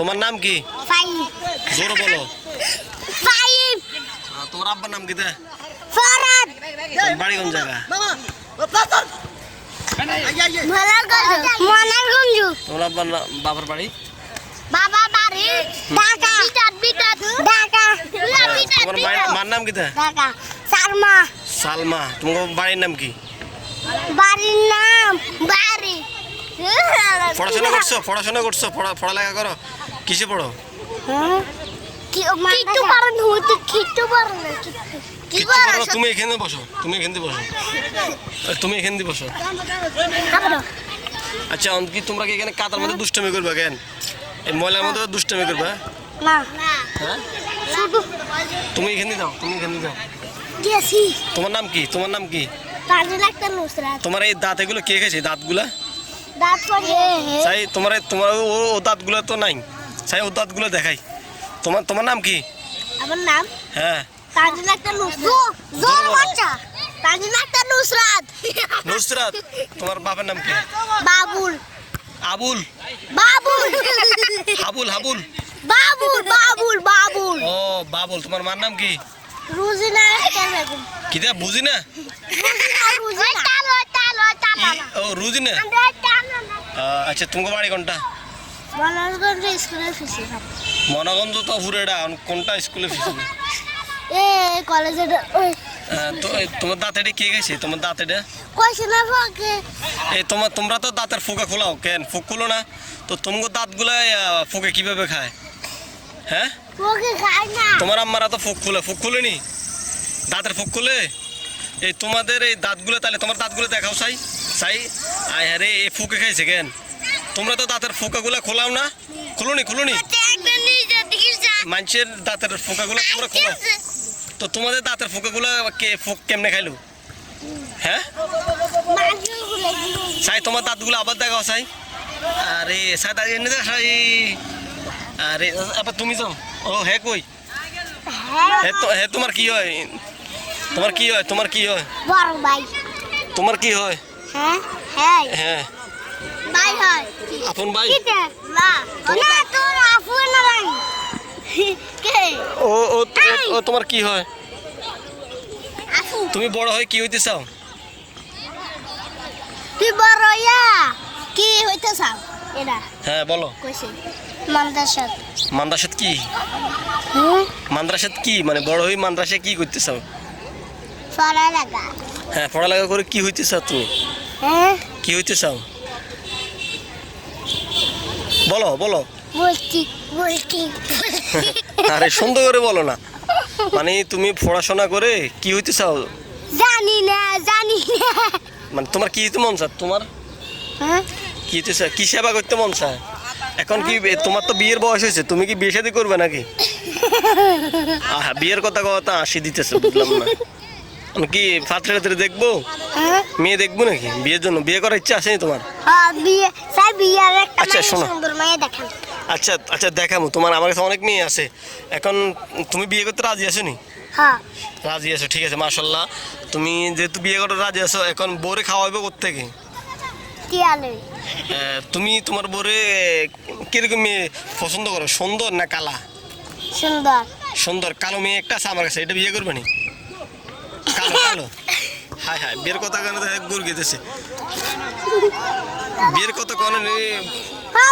তোমার নাম কি? জোরে বলো। তোমার আব্বার নাম কি বাড়ি কোন জায়গা? তোমার আব্বার বাবার বাড়ি? বাবা বাড়ি ঢাকা। ঢাকা। তোমার মার নাম কি ঢাকা। সারমা সালমা। তোমার বাড়ির নাম কি? বাড়ির নাম বাড়ি। পড়াশোনা করছ? পড়াশোনা করছ? পড়া পড়ালেখা করো? কিসে পড়ো? কি কিট্টু পারন হতে কিট্টু পারন কি কিচ্ছু পারো তুমি এখানে বসো তুমি এখানে বসো। তুমি এখানে বসো। আচ্ছা অন্ত কি তোমরা কি এখানে কাতার মধ্যে দুষ্টমি করবে কেন? এই ময়লার মধ্যে দুষ্টমি করবে? না। হ্যাঁ? তুমি এখানে দাও তুমি এখানে দাও। গেছি। তোমার নাম কি? তোমার নাম কি? তাজে লাগতে নুসরাত। তোমার এই দাঁত এগুলো কে খেয়েছে? দাঁতগুলা? দাঁত পড়ে চাই তোমার এই- তোমার ও দাঁতগুলো তো নাই। চাই ও দাঁতগুলো দেখাই। তোমার তোমার নাম কি? আমার নাম হ্যাঁ। তাজে লাগতে নুসরাত জোর বাচ্চা। তাজে লাগতে নুসরাত। নুসরাত তোমার বাবার নাম কি? বাবুল। আবুল। বাবুল। হাবুল হাবুল। বাবুল বাবুল বাবুল। ও বাবুল। তোমার মার নাম কি? রুজিনা বুঝি না রুজিনা ও আচ্ছা তোমার বাড়ি কোনটা? মনোরগঞ্জ স্কুলের ফিসি মনগঞ্জ তো হুরেডা কোনটা স্কুলে ফিসি? এ কলেজে তো এই তোমার দাঁতেটা কে গেছে? তোমার দাঁতেটা কইছে না ফাঁকে এই তোমার তোমরা তো দাঁতের ফুকা খোলাও কেন? ফুক খুলো না। তো তোমার দাঁতগুলো ফুকে কীভাবে খায়? হ্যাঁ? ওকে খাই না। তোমার আম্মারা তো ফুক খুলে ফুক খুলেনি? দাঁতের ফুক খুলে? এই তোমাদের এই দাঁতগুলো তাহলে তোমার দাঁতগুলো দেখাও সাই। সাই আয় আরে এই ফুকে খাইছে কেন? তোমরা তো দাঁতের ফুকাগুলো খোলাও না। খুলুনি খুলুনি। একটা মানুষের দাঁতের ফুকাগুলো তোমরা খোলো তো তোমাদের দাঁতের ফুকাগুলো কে ফুক কেমনে খাইলো? হ্যাঁ? সাই তোমার দাঁতগুলো আবার দেখাও সাই। আরে সাই দাঁড়িয়ে এনে দেখ সাই। আরে আবার তুমি যাও। ও হে কই? হে তো হে তোমার কি হয়? তোমার কি হয়? তোমার কি হয়? বড় ভাই। তোমার কি হয়? হ্যাঁ হ্যাঁ। হ্যাঁ। ভাই হয়। আপন ভাই না না তোর আফু ভাই কে? ও ও ও- ও তোমার কি হয়? তুমি বড় হয়ে কি হইতে চাও? তুই বড় কি হইতে চাও? এটা। হ্যাঁ বলো। কইছে। মাদ্রাসাত কি? মাদ্রাসাত কি? মানে বড় হয়ে মাদ্রাসা কি করতে চাও? ফরা হ্যাঁ পড়ালেখা করে কি হইতে চাও তুমি? হ্যাঁ? কি হইতে চাও? বলো বলো। বলছি বলছি আরে সুন্দর করে বলো না। মানে তুমি পড়াশোনা করে কি হইতে চাও? জানি না জানি না। মানে তোমার কি হইতে মন চায়? তোমার? হ্যাঁ? কি হইতে চায়? কি সেবা করতে মন চায়? এখন কি তোমার তো বিয়ের বয়স হয়েছে তুমি কি বিয়ে শাদী করবে নাকি? বিয়ের কথা কথা আসি দিতেছে বুঝলাম না। কি ফাত্রে দেখব? হ্যাঁ। মেয়ে দেখব নাকি? বিয়ের জন্য বিয়ে করার ইচ্ছা আছে তোমার? আচ্ছা, শোনো। আচ্ছা আচ্ছা দেখাবো তোমার আমার কাছে অনেক মেয়ে আছে। এখন তুমি বিয়ে করতে রাজি আছো নি? হ্যাঁ। রাজি আছো ঠিক আছে মার্শাল্লাহ তুমি যেহেতু বিয়ে করতে রাজি আছো এখন বোরে খাওয়াবে কোথেকে তুমি তোমার বোরে কীরকম মেয়ে পছন্দ করো? সুন্দর না কালা? সুন্দর। সুন্দর কালো মেয়ে একটা আছে আমার কাছে এটা বিয়ে করবে নি? কালো কালো হাই হাই বিয়ের কথা কেন গুর গেতেছে বিয়ের কথা কেন হ্যাঁ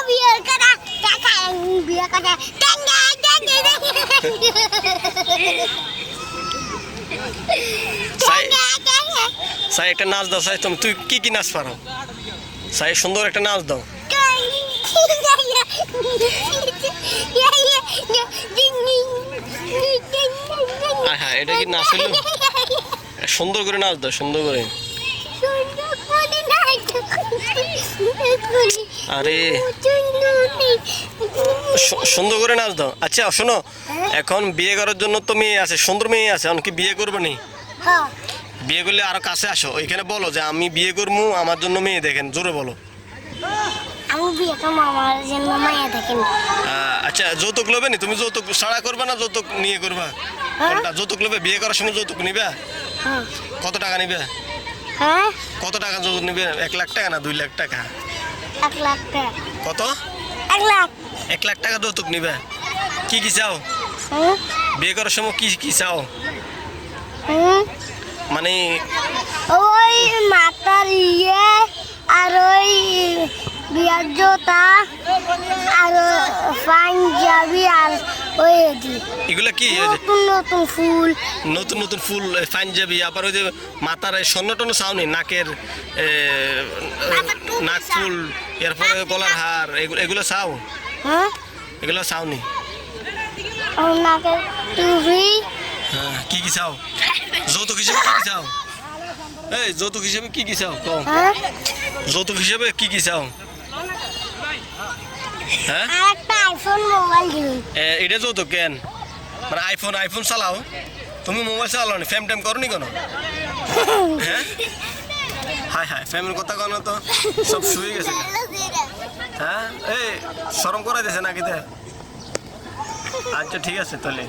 সাই একটা নাচ দাও সাই তুমি তুই কি কি নাচ পারো সাই সুন্দর একটা নাচ দাও হাই হাই এটা কি নাচ হলো সুন্দর করে নাচ দাও সুন্দর করে। আরে। সুন্দর করে নাচ দাও। আচ্ছা শোনো এখন বিয়ে করার জন্য তো মেয়ে আছে সুন্দর মেয়ে আছে এখন কি বিয়ে করবে নি? বিয়ে করলে আরও কাছে আসো। এখানে বলো যে আমি বিয়ে করব আমার জন্য মেয়ে দেখেন জোরে বলো। আমি বিয়ে করব আমার জন্য মায়া দেখেন। আচ্ছা যৌতুক লোবে নি? তুমি যৌতুক সাড়া করবে না যৌতুক নিয়ে করবা? যৌতুক লোবে বিয়ে করার সময় যৌতুক নিবে? হ্যাঁ কত টাকা নিবে? হ্যাঁ? কত টাকা যৌতুক নিবে? এক লাখ টাকা না দুই লাখ টাকা? এক লাখ টাকা। কত? এক লাখ। এক লাখ টাকা যৌতুক নিবে। কি কি চাও? বিয়ে করার সময় কি কি চাও? মানে ওই মাতার ইয়ে আর ওই বিয়ার জোতা আর পাঞ্জাবি আর ওই এগুলো কি? নতুন নতুন ফুল। নতুন নতুন ফুল পাঞ্জাবি আবার ওই যে মাথার এই স্বর্ণ টন্য চাওনি নাকের নাক ফুল এরপরে গলার হার এগুলো এগুলো চাও? হ্যাঁ? এগুলো চাওনি ওনাকে টুপি। হ্যাঁ কি কি চাও? যৌতুক হিসেবে কি কি চাও? এই যৌতুক হিসেবে কি কি চাও? কম হ্যাঁ? যৌতুক হিসেবে কি কি চাও? হ্যাঁ? আইফোন মোবাইল দিন এ, এটা যৌতুক কেন? মানে আইফোন আইফোন চালাও। তুমি মোবাইল চালাও নি ফ্যাম ট্যাম করো নি কেন? হ্যাঁ? হাই হাই ফ্যামের কথা কেন তো। সব শুয়ে গেছে। হ্যাঁ? এই সরম করাই দিয়েছে নাকি আচ্ছা ঠিক আছে তাহলে।